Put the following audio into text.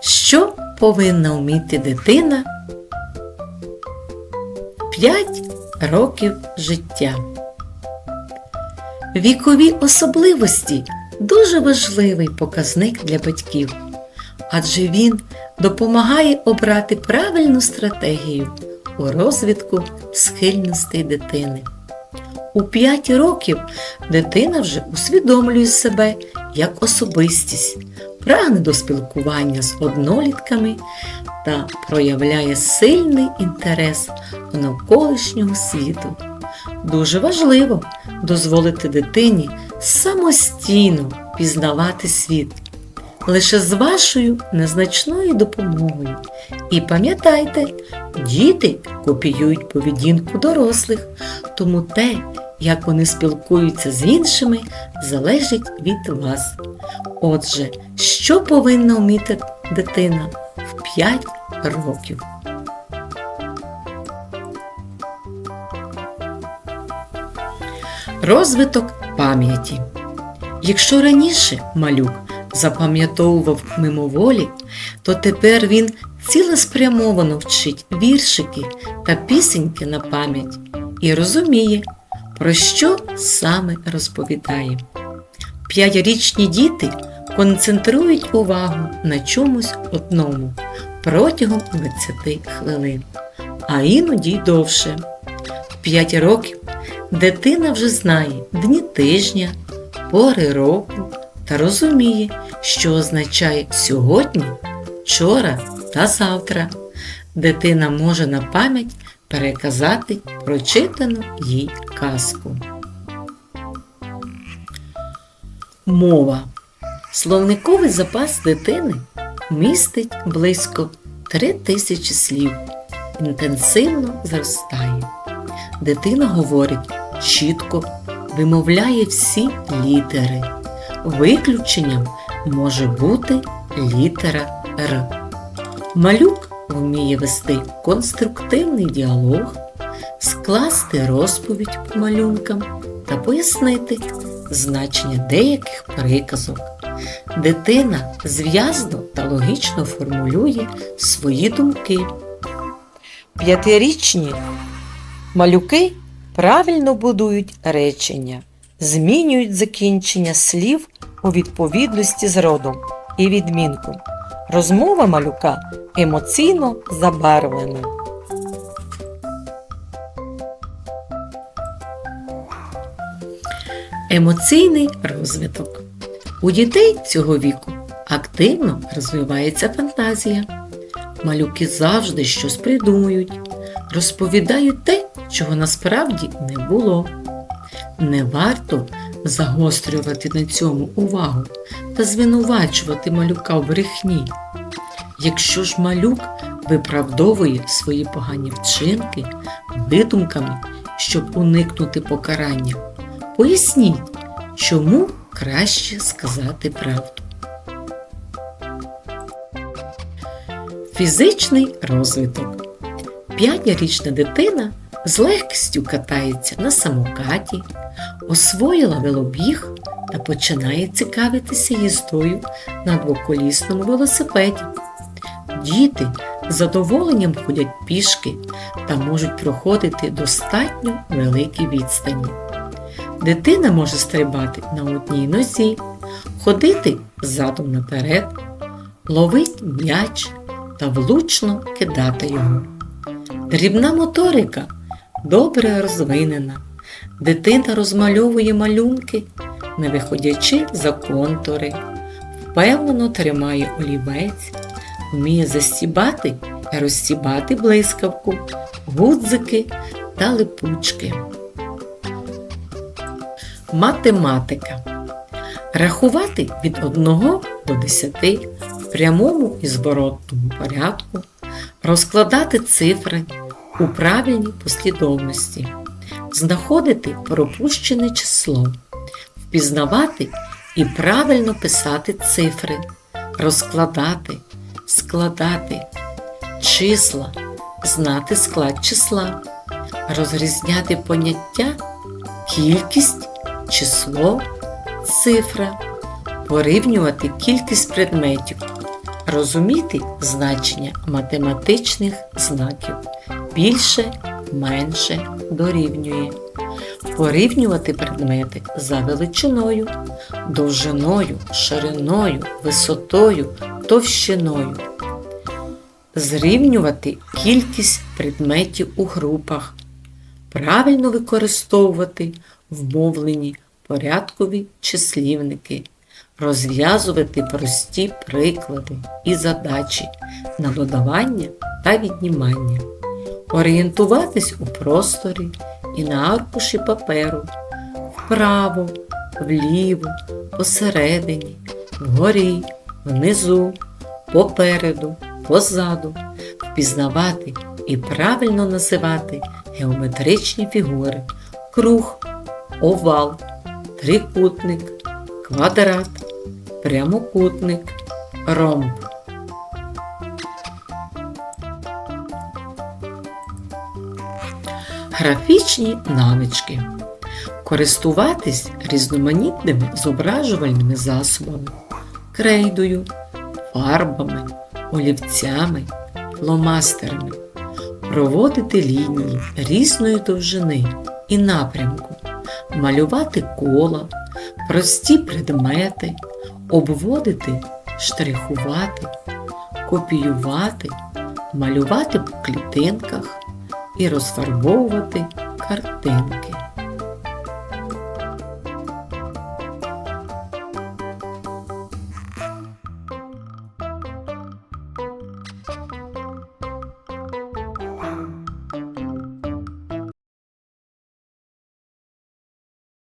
Що повинна вміти дитина 5 років життя? Вікові особливості дуже важливий показник для батьків, адже він допомагає обрати правильну стратегію у розвитку схильностей дитини. У 5 років дитина вже усвідомлює себе як особистість, прагне до спілкування з однолітками та проявляє сильний інтерес до навколишнього світу. Дуже важливо дозволити дитині самостійно пізнавати світ лише з вашою незначною допомогою. І пам'ятайте, діти копіюють поведінку дорослих, тому те, як вони спілкуються з іншими, залежить від вас. Отже, що повинна вміти дитина в 5 років? Розвиток пам'яті. Якщо раніше малюк запам'ятовував мимоволі, то тепер він цілеспрямовано вчить віршики та пісеньки на пам'ять і розуміє, про що саме розповідає. П'ятирічні діти концентрують увагу на чомусь одному протягом 20 хвилин, а іноді й довше. В 5 років дитина вже знає дні тижня, пори року та розуміє, що означає сьогодні, вчора та завтра. Дитина може на пам'ять переказати прочитану їй казку. Мова. Словниковий запас дитини містить близько 3000 слів. Інтенсивно зростає. Дитина говорить чітко, вимовляє всі літери. Виключенням може бути літера Р. Малюк вміє вести конструктивний діалог, скласти розповідь по малюнкам та пояснити значення деяких приказок. Дитина зв'язно та логічно формулює свої думки. П'ятирічні малюки правильно будують речення, змінюють закінчення слів у відповідності з родом і відмінком. Розмова малюка емоційно забарвлена. Емоційний розвиток. У дітей цього віку активно розвивається фантазія. Малюки завжди щось придумують, розповідають те, чого насправді не було. Не варто загострювати на цьому увагу та звинувачувати малюка в брехні. Якщо ж малюк виправдовує свої погані вчинки видумками, щоб уникнути покарання, поясніть, чому краще сказати правду. Фізичний розвиток. П'ятирічна дитина з легкістю катається на самокаті, освоїла велобіг та починає цікавитися їздою на двоколісному велосипеді. Діти з задоволенням ходять пішки та можуть проходити достатньо великі відстані. Дитина може стрибати на одній нозі, ходити задом наперед, ловить м'яч та влучно кидати його. Дрібна моторика добре розвинена. Дитина розмальовує малюнки, не виходячи за контури, впевнено тримає олівець, вміє застібати і розстібати блискавку, гудзики та липучки. Математика. Рахувати від 1 до 10 в прямому і зворотному порядку, розкладати цифри у правильній послідовності, знаходити пропущене число, впізнавати і правильно писати цифри, розкладати, складати числа, знати склад числа, розрізняти поняття, кількість, число, цифра, порівнювати кількість предметів, розуміти значення математичних знаків більше, менше дорівнює, порівнювати предмети за величиною, довжиною, шириною, висотою, товщиною, зрівнювати кількість предметів у групах, правильно використовувати вмовлені порядкові числівники, розв'язувати прості приклади і задачі на додавання та віднімання, орієнтуватись у просторі і на аркуші паперу, вправо, вліво, посередині, вгорі, внизу, попереду, позаду, впізнавати і правильно називати геометричні фігури, круг, овал, трикутник, квадрат, прямокутник, ромб. Графічні навички. Користуватись різноманітними зображувальними засобами, крейдою, фарбами, олівцями, фломастерами, проводити лінії різної довжини і напрямку, малювати кола, прості предмети, обводити, штрихувати, копіювати, малювати по клітинках і розфарбовувати картинки.